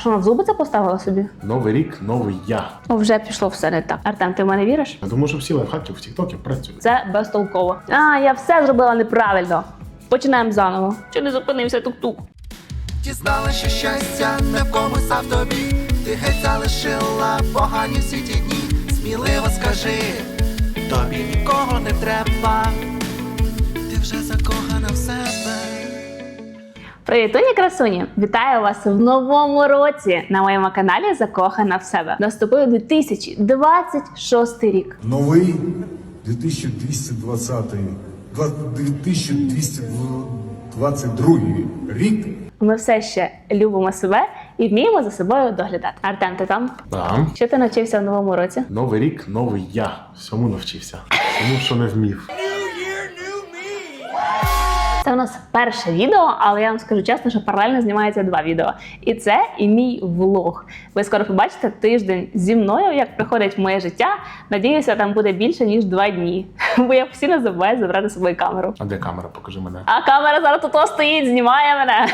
Що, на зуби це поставила собі? Новий рік, новий я. О, вже пішло все не так. Артем, ти в мене віриш? Я думаю, що всі лайфхаки в Тіктокі працюють. Це безтолково. А, я все зробила неправильно. Починаємо заново. Чи не зупинився тук-тук? Дізнала, що щастя не в комусь, а в тобі. Ти геть залишила погані всі ті дні. Сміливо скажи, тобі нікого не треба. Ти вже в себе. Привіт, Тоні красуні! Вітаю вас в новому році на моєму каналі Закохана в себе. Наступив 2026 рік. Новий 2220 два- 2222 рік. Ми все ще любимо себе і вміємо за собою доглядати. Артем, ти там? Там. Що ти навчився в новому році? Новий рік, новий я. Всьому навчився. Всьому, що не вмів. Це у нас перше відео, але я вам скажу чесно, що паралельно знімається два відео. І це і мій влог. Ви скоро побачите тиждень зі мною, як приходить моє життя. Надіюся, там буде більше ніж два дні. Бо я постійно забуваю забрати з собою камеру. А де камера? Покажи мене. А камера зараз тут стоїть, знімає мене.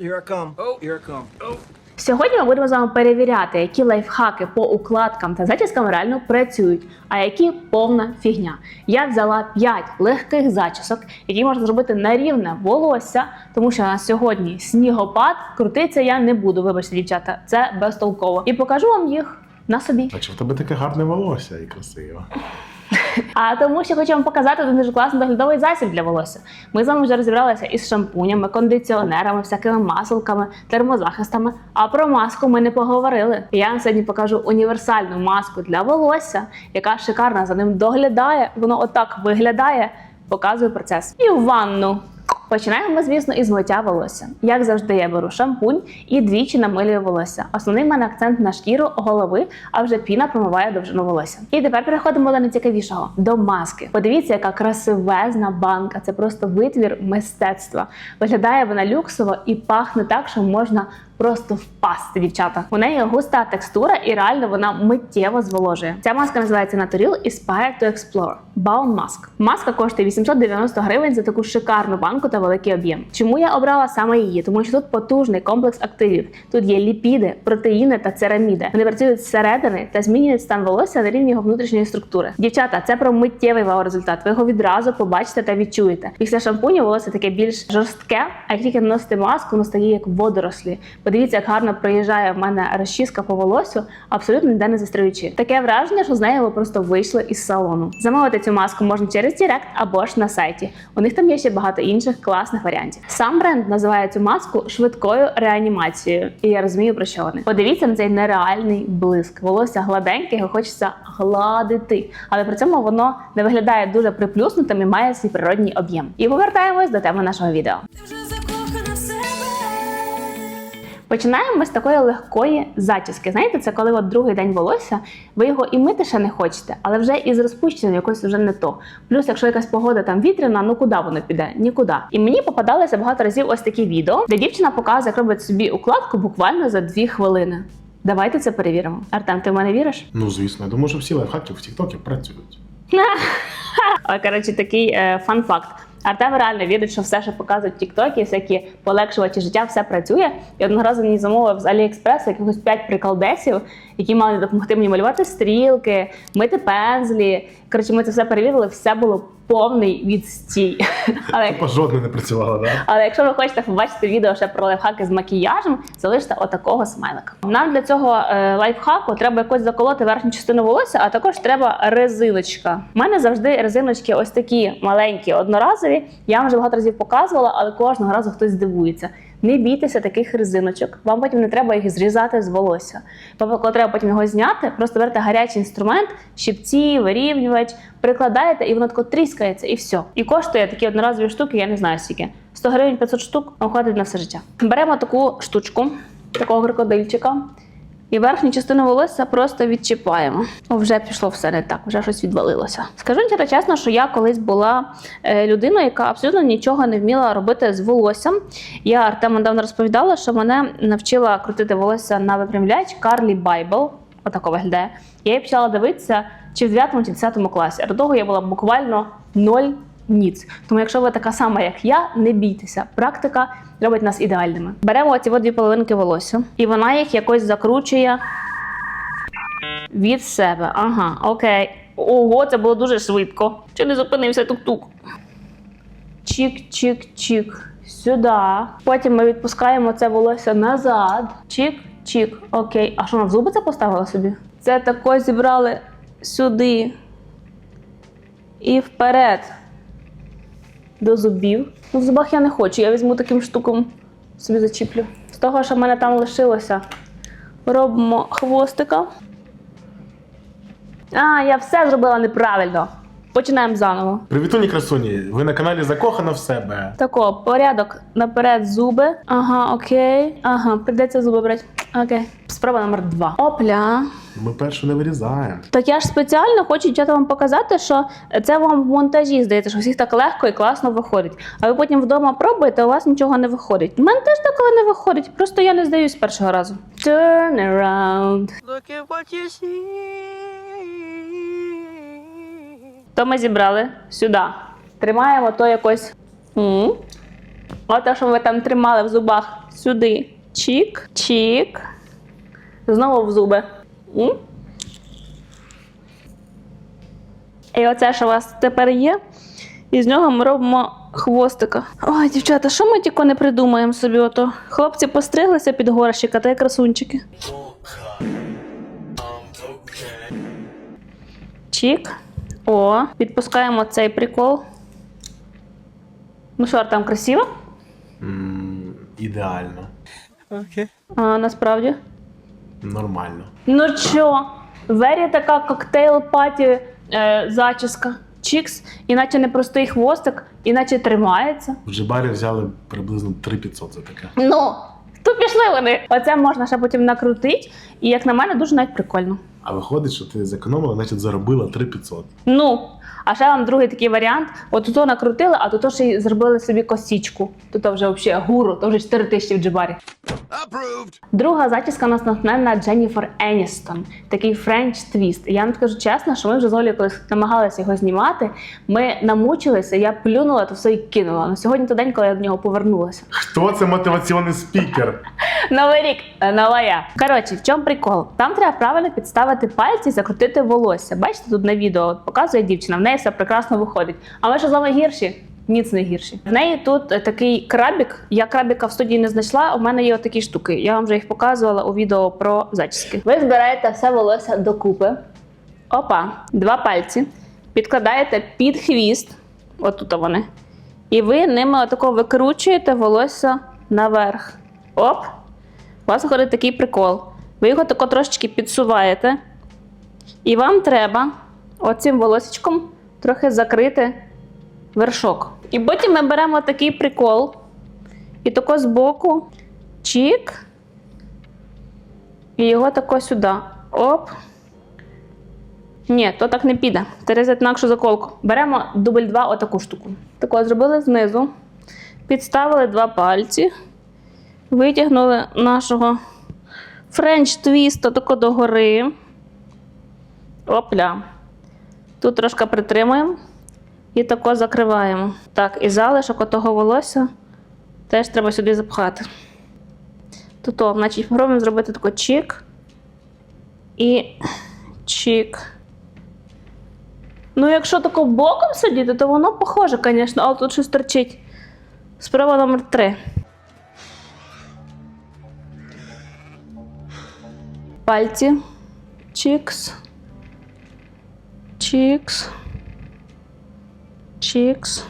Here I come. Oh, here I come. Oh. Сьогодні ми будемо з вами перевіряти, які лайфхаки по укладкам та зачіскам реально працюють, а які повна фігня. Я взяла 5 легких зачісок, які можна зробити на рівне волосся, тому що на сьогодні снігопад крутиться я не буду. Вибачте, дівчата, це безтолково. І покажу вам їх на собі. А чи в тебе таке гарне волосся і красиве? А тому що хочу вам показати один дуже класний доглядовий засіб для волосся. Ми з вами вже розібралися із шампунями, кондиціонерами, всякими масолками, термозахистами. А про маску ми не поговорили. Я вам сьогодні покажу універсальну маску для волосся, яка шикарно за ним доглядає. Воно отак виглядає. Показую процес. І в ванну. Починаємо звісно, із миття волосся. Як завжди, я беру шампунь і двічі намилюю волосся. Основний в мене акцент на шкіру голови, а вже піна промиває довжину волосся. І тепер переходимо до найцікавішого до маски. Подивіться, яка красивезна банка. Це просто витвір мистецтва. Виглядає вона люксово і пахне так, що можна. Просто впасти, дівчата. У неї густа текстура і реально вона миттєво зволожує. Ця маска називається Naturil Inspire to Explore Balm Mask. Маска коштує 890 гривень за таку шикарну банку та великий об'єм. Чому я обрала саме її? Тому що тут потужний комплекс активів. Тут є ліпіди, протеїни та цераміди. Вони працюють зсередини та змінюють стан волосся на рівні його внутрішньої структури. Дівчата, це про миттєвий вау-результат. Ви його відразу побачите та відчуєте. Після шампуню волосся таке більш жорстке, а як тільки наносите маску, воно стає як водорослі. Подивіться, як гарно проїжджає в мене розчіска по волосю, абсолютно ніде не застряючи. Таке враження, що з нею ви просто вийшли із салону. Замовити цю маску можна через Директ або ж на сайті. У них там є ще багато інших класних варіантів. Сам бренд називає цю маску швидкою реанімацією, і я розумію про що вони. Подивіться на цей нереальний блиск. Волосся гладеньке, його хочеться гладити, але при цьому воно не виглядає дуже приплюснутим і має свій природній об'єм. І повертаємось до теми нашого відео. Починаємо ми з такої легкої зачіски. Знаєте, це коли от другий день волосся, ви його і мити ще не хочете, але вже із розпущенням якось вже не то. Плюс, якщо якась погода там вітряна, ну куди воно піде? Нікуди. І мені попадалося багато разів ось такі відео, де дівчина показує, як робить собі укладку буквально за дві хвилини. Давайте це перевіримо. Артем, ти в мене віриш? Ну, звісно, я думаю, що всі лайфхаки в Тіктокі працюють. А, Коротше, такий е, фан-факт. Артем реально вірить, що все, що показують в Тіктокі, всякі полегшувачі життя, все працює. І одного разу мені замовив з Аліекспресу якихось п'ять приколдесів, які мали допомогти мені малювати стрілки, мити пензлі. Коротше, ми це все перевірили, все було повний відстій. Але Тупо жодне не працювало, да? але якщо ви хочете побачити відео ще про лайфхаки з макіяжем, залиште отакого смайлика. Нам для цього е, лайфхаку треба якось заколоти верхню частину волосся, а також треба резиночка. У мене завжди резиночки ось такі маленькі, одноразові. Я вам вже багато разів показувала, але кожного разу хтось здивується. Не бійтеся таких резиночок. Вам потім не треба їх зрізати з волосся. Тобто, коли треба потім його зняти, просто берете гарячий інструмент, щипці, вирівнювач, прикладаєте, і воно тако тріскається, і все. І коштує такі одноразові штуки, я не знаю скільки. 100 гривень 500 штук, вам на все життя. Беремо таку штучку, такого крокодильчика. І верхню частину волосся просто відчіпаємо. Вже пішло все не так, вже щось відвалилося. Скажу тебе чесно, що я колись була е, людиною, яка абсолютно нічого не вміла робити з волоссям. Я Артему недавно розповідала, що мене навчила крутити волосся на випрямляч Карлі Байбл. Отако виглядає. Я її почала дивитися чи в 9 чи 10 класі. До того я була буквально ноль ніц. Тому, якщо ви така сама, як я, не бійтеся. Практика робить нас ідеальними. Беремо оці дві половинки волосся, і вона їх якось закручує від себе. Ага, окей. Ого, це було дуже швидко. Чи не зупинився тук-тук? Чік-чік-чік. Сюди. Потім ми відпускаємо це волосся назад. Чік-чік. Окей. А що вона в зуби це поставила собі? Це тако зібрали сюди. І вперед. До зубів. Ну, в зубах я не хочу, я візьму таким штуком собі зачіплю. З того, що в мене там лишилося, робимо хвостика. А, я все зробила неправильно. Починаємо заново. Привітуні красуні! Ви на каналі Закохана в себе. Тако, порядок наперед зуби. Ага, окей. Ага, прийдеться зуби брати. Окей. Справа номер два. Опля. Ми першу не вирізаємо. Так я ж спеціально хочу дівчата вам показати, що це вам в монтажі здається, що всіх так легко і класно виходить. А ви потім вдома пробуєте, у вас нічого не виходить. У мене теж такого не виходить, просто я не здаюсь з першого разу. Turn around. Look at what you see. То ми зібрали сюди. Тримаємо то якось. М. Ото, що ви там тримали в зубах сюди. Чік, чік. Знову в зуби. М. І оце, що у вас тепер є. І з нього ми робимо хвостика. Ой, дівчата, що ми тільки не придумаємо собі? Ото хлопці постриглися під горщика, та й красунчики. Чік. О, відпускаємо цей прикол. Ну що, Артем, красиво? м ідеально. Okay. А насправді. Нормально. Ну що, вері така коктейл паті е, зачіска. Чікс, іначе не простий хвостик, іначе тримається. В Джибарі взяли приблизно 3500 за таке. Ну, то пішли вони. Оце можна ще потім накрутити, і як на мене, дуже навіть прикольно. А виходить, що ти зекономила, значить заробила 3500. Ну, а ще вам другий такий варіант: от тут накрутили, а тут ще й зробили собі косічку. Тут вже взагалі гуру, то вже 4 тисячі в джибарі. Друга зачіска у нас натхненна Дженніфер Еністон, такий френч твіст. Я вам скажу чесно, що ми вже з Олею колись намагалися його знімати. Ми намучилися, я плюнула, то все і кинула. На сьогодні то день, коли я до нього повернулася. Хто це мотиваційний спікер? Новий рік, е, нова я. Коротше, в чому прикол? Там треба правильно підставити пальці і закрутити волосся. Бачите, тут на відео показує дівчина, в неї все прекрасно виходить. А ми що з вами гірші? Ніц не гірші. В неї тут е, такий крабік. Я крабіка в студії не знайшла. У мене є такі штуки. Я вам вже їх показувала у відео про зачіски. Ви збираєте все волосся докупи. Опа, два пальці. Підкладаєте під хвіст. Отут вони. І ви ними отако викручуєте волосся наверх. Оп! У вас виходить такий прикол. Ви його тако трошечки підсуваєте. І вам треба оцим волосечком трохи закрити вершок. І потім ми беремо такий прикол. І тако збоку чік. І його тако сюди. Оп. Ні, то так не піде. Тереза інакшу заколку. Беремо дубль 2 отаку штуку. Тако зробили знизу. Підставили два пальці. Витягнули нашого френч твіста тако догори. Опля. Тут трошки притримуємо і тако закриваємо. Так, і залишок отого волосся теж треба сюди запхати. Тут, значить, пробуємо зробити тако чик і чик. Ну, якщо тако боком сидіти, то воно похоже, звісно, але тут щось торчить. Справа номер 3. Пальці. Чікс. Чікс. Чікс.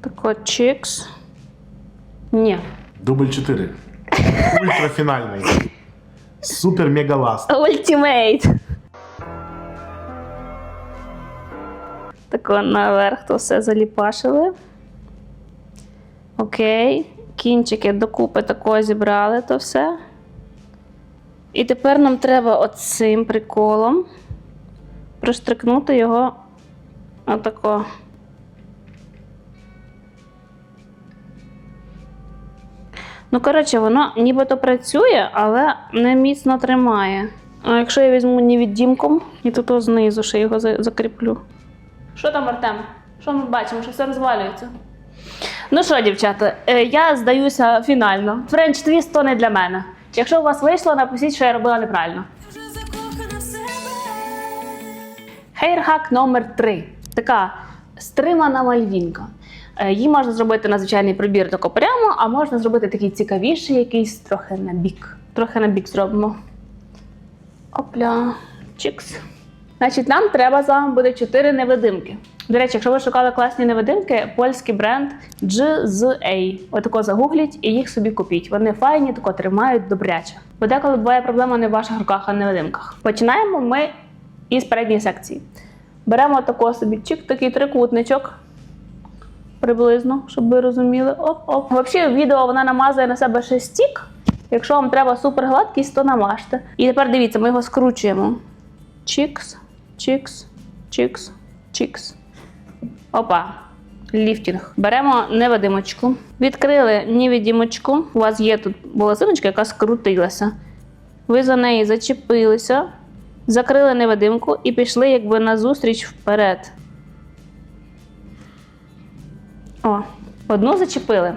Тако чікс. Ні. Дубль 4. Ультрафінальний. Супер мегаласт. Ультимейт. Тако наверх то все заліпашили. Окей. Кінчики докупи тако зібрали то все. І тепер нам треба оцим приколом проштрикнути його отако. Ну, коротше, воно нібито працює, але не міцно тримає. А якщо я візьму невідімком і тут знизу ще його закріплю. Що там, Артем? Що ми бачимо, що все розвалюється? Ну що, дівчата, е, я здаюся фінально. Френч твіст то не для мене. Якщо у вас вийшло, напишіть, що я робила неправильно. Хейрхак номер 3 Така стримана мальвінка. Е, Її можна зробити на звичайний пробір тако прямо, а можна зробити такий цікавіший, якийсь трохи на бік. Трохи на бік зробимо. Опля. Чікс. Значить, нам треба з вами буде 4 невидимки. До речі, якщо ви шукали класні невидимки, польський бренд GZA. Отако загугліть і їх собі купіть. Вони файні, тако тримають добряче. Бо деколи буває проблема не в ваших руках, а невидимках. Починаємо ми із передньої секції. Беремо тако собі чик, такий трикутничок. Приблизно, щоб ви розуміли. Оп-оп. Взагалі, відео вона намазує на себе ще стік. Якщо вам треба супер гладкість, то намажте. І тепер дивіться, ми його скручуємо. Чікс, чікс, чікс, чікс. Опа. Ліфтінг. Беремо невидимочку. Відкрили невидимочку. У вас є тут волосиночка, яка скрутилася. Ви за неї зачепилися, закрили невидимку і пішли якби назустріч вперед. О, одну зачепили.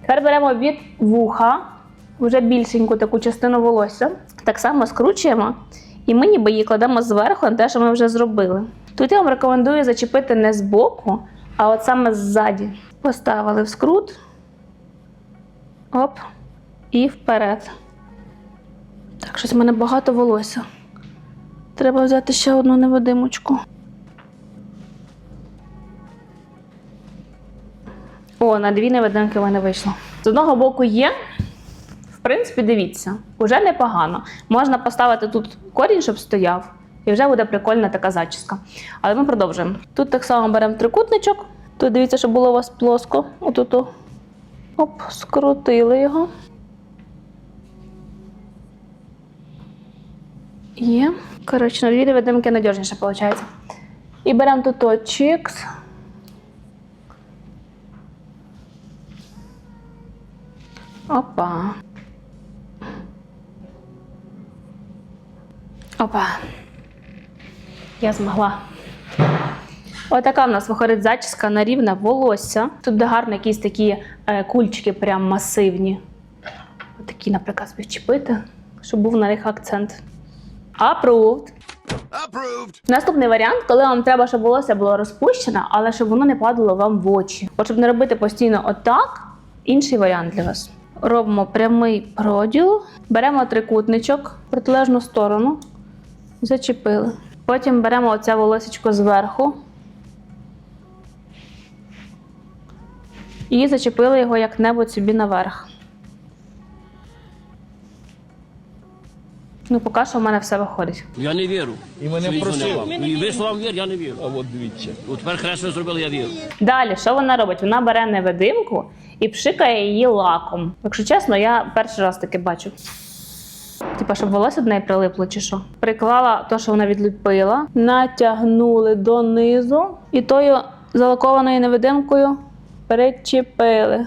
Тепер беремо від вуха вже більшеньку таку частину волосся. Так само скручуємо, і ми ніби її кладемо зверху на те, що ми вже зробили. Тут я вам рекомендую зачепити не збоку, а от саме ззаді. Поставили в скрут. Оп. І вперед. Так, щось в мене багато волосся. Треба взяти ще одну невидимочку. О, на дві невидимки в мене вийшло. З одного боку є. В принципі, дивіться, уже непогано. Можна поставити тут корінь, щоб стояв, і вже буде прикольна така зачіска. Але ми продовжуємо. Тут так само беремо трикутничок. Тут дивіться, щоб було у вас плоско. Отут. о. Оп, скрутили його. Є. Коротше, на дві невидимки надіжніше виходить. І беремо тут о, чікс. Опа. Опа. Я змогла. Отака в нас виходить зачіска на рівне волосся. Тут де гарно якісь такі е, кульчики прям масивні. Отакі, наприклад, собі вчепити, щоб був на них акцент. Approved. Наступний варіант, коли вам треба, щоб волосся було розпущене, але щоб воно не падало вам в очі. От щоб не робити постійно отак, інший варіант для вас. Робимо прямий проділ, беремо трикутничок в протилежну сторону, зачепили. Потім беремо оце волосечко зверху і зачепили його як-небудь собі наверх. Ну, поки що в мене все виходить. Я не вірю. І мене просили. І ви словам вір, я не вірю. А от дивіться. От тепер хресно зробили, я вірю. Далі, що вона робить? Вона бере невидимку і пшикає її лаком. Якщо чесно, я перший раз таке бачу. Типа, щоб волосся до неї прилипло чи що. Приклала те, що вона відліпила, натягнули донизу і тою залакованою невидимкою перечепили.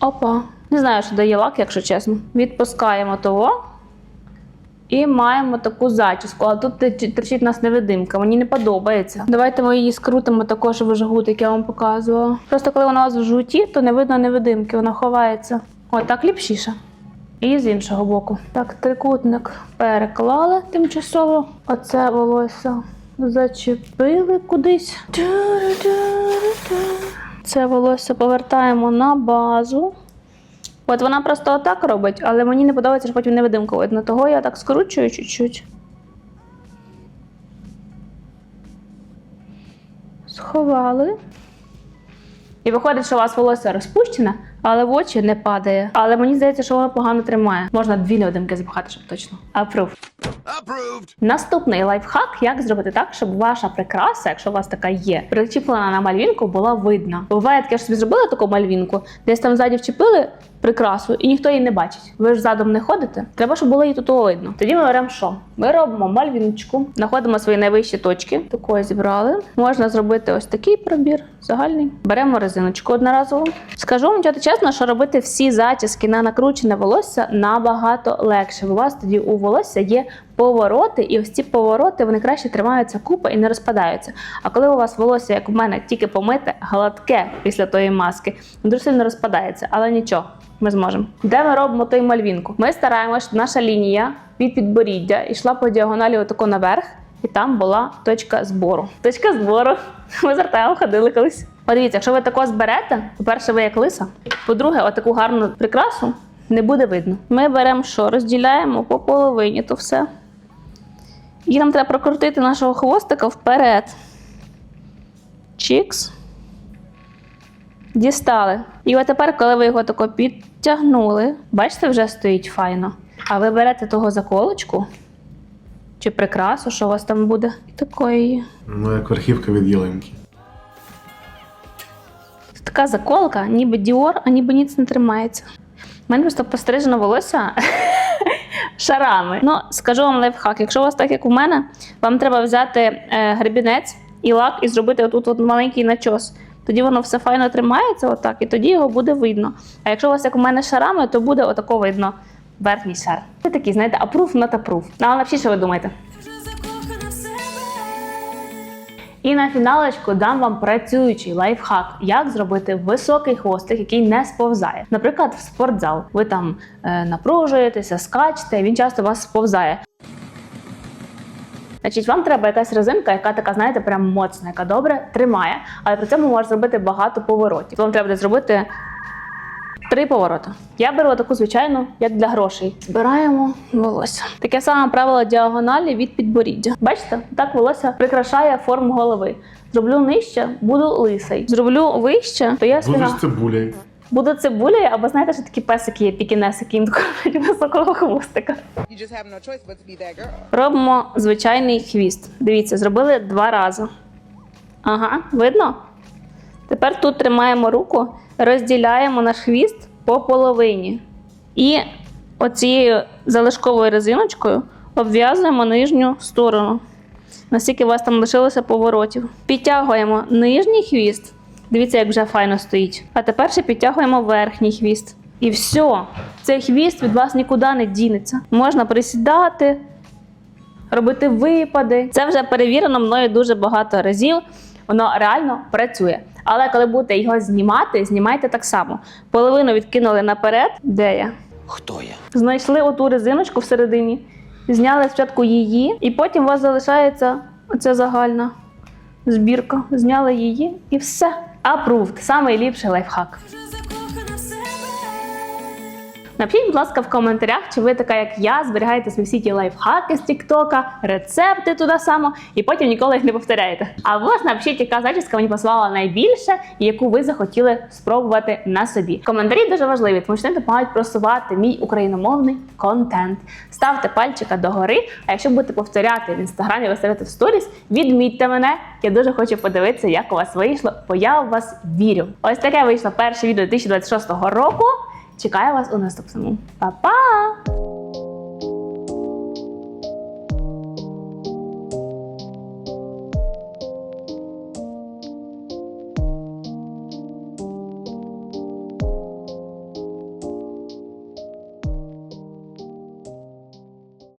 Опа. Не знаю, що дає лак, якщо чесно. Відпускаємо того. І маємо таку зачіску, але тут у нас невидимка. Мені не подобається. Давайте ми її скрутимо також в жгут, як я вам показувала. Просто коли вона у вас в жгуті, то не видно невидимки, вона ховається. О, так ліпшіше. І з іншого боку. Так, трикутник переклали тимчасово. Оце волосся зачепили кудись. Це волосся повертаємо на базу. От вона просто отак робить, але мені не подобається, що потім невидимку видно. Того я так скручую чуть-чуть. Сховали. І виходить, що у вас волосся розпущене, але в очі не падає. Але мені здається, що вона погано тримає. Можна дві неодимки запахати, щоб точно. Approve. Наступний лайфхак, як зробити так, щоб ваша прикраса, якщо у вас така є, причіплена на мальвінку, була видна. Буває таке, що собі зробили таку мальвінку, десь там ззаді вчепили прикрасу, і ніхто її не бачить. Ви ж задом не ходите. Треба, щоб було її тут видно. Тоді ми беремо що? Ми робимо мальвіночку, знаходимо свої найвищі точки. Такої зібрали. Можна зробити ось такий пробір загальний. Беремо резиночку одноразову. Скажу вам дівчата, чесно, що робити всі затіски на накручене волосся набагато легше. У вас тоді у волосся є повороти, і ось ці повороти вони краще тримаються купи і не розпадаються. А коли у вас волосся, як у мене, тільки помите, гладке після тої маски, дуже сильно розпадається, але нічого, ми зможемо. Де ми робимо той мальвінку? Ми стараємося, щоб наша лінія від підборіддя йшла по діагоналі отако наверх, і там була точка збору. Точка збору. Ми з Артемом ходили колись. Подивіться, якщо ви тако зберете, по-перше, ви як лиса. По-друге, отаку гарну прикрасу не буде видно. Ми беремо що? Розділяємо по половині то все. І нам треба прокрутити нашого хвостика вперед. Чікс. Дістали. І от тепер, коли ви його тако підтягнули, бачите, вже стоїть файно. А ви берете того заколочку чи прикрасу, що у вас там буде, і такої. Ну, як верхівка від ялинки. Така заколка, ніби Діор, а ніби ніц не тримається. У мене просто пострижено волосся шарами. Ну, скажу вам лайфхак. Якщо у вас так, як у мене, вам треба взяти е, гребінець і лак і зробити отут от маленький начос. Тоді воно все файно тримається, отак, і тоді його буде видно. А якщо у вас, як у мене, шарами, то буде отако видно верхній шар. Це такий, знаєте, апрув на апрув. Ну, а взагалі, що ви думаєте. І на фіналочку дам вам працюючий лайфхак, як зробити високий хвостик, який не сповзає. Наприклад, в спортзал. Ви там е, напружуєтеся, скачете, він часто вас сповзає. Значить, вам треба якась резинка, яка така, знаєте, прям моцна, яка добре тримає, але при цьому може зробити багато поворотів. Вам треба буде зробити три повороти. Я беру таку звичайну, як для грошей. Збираємо волосся. Таке саме правило діагоналі від підборіддя. Бачите, так волосся прикрашає форму голови. Зроблю нижче, буду лисий. Зроблю вище, то я Будеш цибулею. буду цибулею, або знаєте, що такі песики є, пікінесики, їм такого високого хвостика. No choice. Робимо звичайний хвіст. Дивіться, зробили два рази. Ага, видно? Тепер тут тримаємо руку, розділяємо наш хвіст по половині. І оцією залишковою резиночкою обв'язуємо нижню сторону. Наскільки у вас там лишилося поворотів. Підтягуємо нижній хвіст. Дивіться, як вже файно стоїть. А тепер ще підтягуємо верхній хвіст. І все, цей хвіст від вас нікуди не дінеться. Можна присідати, робити випади. Це вже перевірено мною дуже багато разів. Воно реально працює. Але коли будете його знімати, знімайте так само. Половину відкинули наперед. Де я? Хто я? Знайшли оту резиночку всередині, зняли спочатку її, і потім у вас залишається оця загальна збірка. Зняли її і все. Approved. Самий ліпший лайфхак. Напишіть, будь ласка, в коментарях, чи ви така, як я, зберігаєте свої всі ті лайфхаки з Тіктока, рецепти туди само, і потім ніколи їх не повторяєте. А ж напишіть, яка зачіска мені посилала найбільше і яку ви захотіли спробувати на собі. Коментарі дуже важливі, тому що вони допомагають просувати мій україномовний контент. Ставте пальчика догори, а якщо будете повторяти в інстаграмі, виставляти в сторіс, відмітьте мене. Я дуже хочу подивитися, як у вас вийшло, бо я у вас вірю. Ось таке вийшло перше відео 2026 року. Чекаю вас у наступному. Па-па!